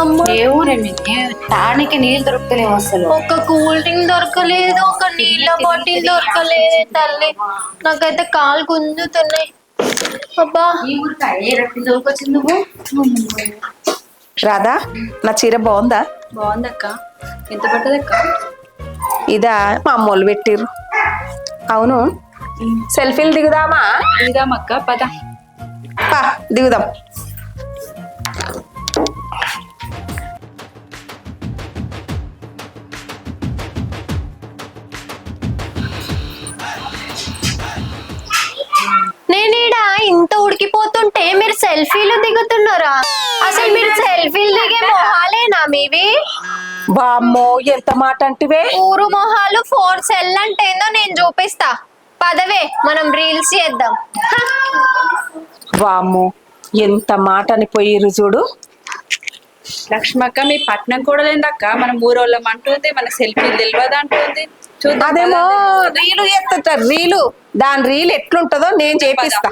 అమ్మో. ఏ ఊరే మీది తానికి నీళ్ళు దొరుకుతలేవు అసలు. ఒక కూల్ డ్రింక్ దొరకలేదు ఒక నీళ్ళ బాటిల్ దొరకలేదు తల్లి. నాకైతే కాలు గుంజుతున్నాయి. అబ్బా. ఏ దొరికొచ్చింది నువ్వు? రాధా నా చీర బాగుందా? బాగుందక్క. ఎంత పట్టదక్క ఇదా మా అమ్మోళ్ళు పెట్టిర్రు. అవును. సెల్ఫీలు దిగుదామా? ఇదామక్క పద. దిగుదాం. ఇంత ఉడికిపోతుంటే మీరు సెల్ఫీలు దిగుతున్నారా? అసలు మీరు సెల్ఫీలు దిగే మొహాలేనా మీవి? బామ్మో ఎంత మాట అంటివే ఊరు మొహాలు ఫోర్ సెల్ అంటే ఏందో నేను చూపిస్తా. పదవే మనం రీల్స్ చేద్దాం! వామ్మో ఎంత మాట అని పోయిర్రు చూడు. లక్ష్మక్క మీ పట్నం కూడా లేదక్క. మనం ఊరోళ్ళం అంటుంది మన సెల్ఫీలు తెలియదు అంటుంది. చూద్దాం అదేమో. రీలు ఎత్తుతారు రీలు. దాని రీల్ ఎట్లుంటుందో నేను చేపిస్తా.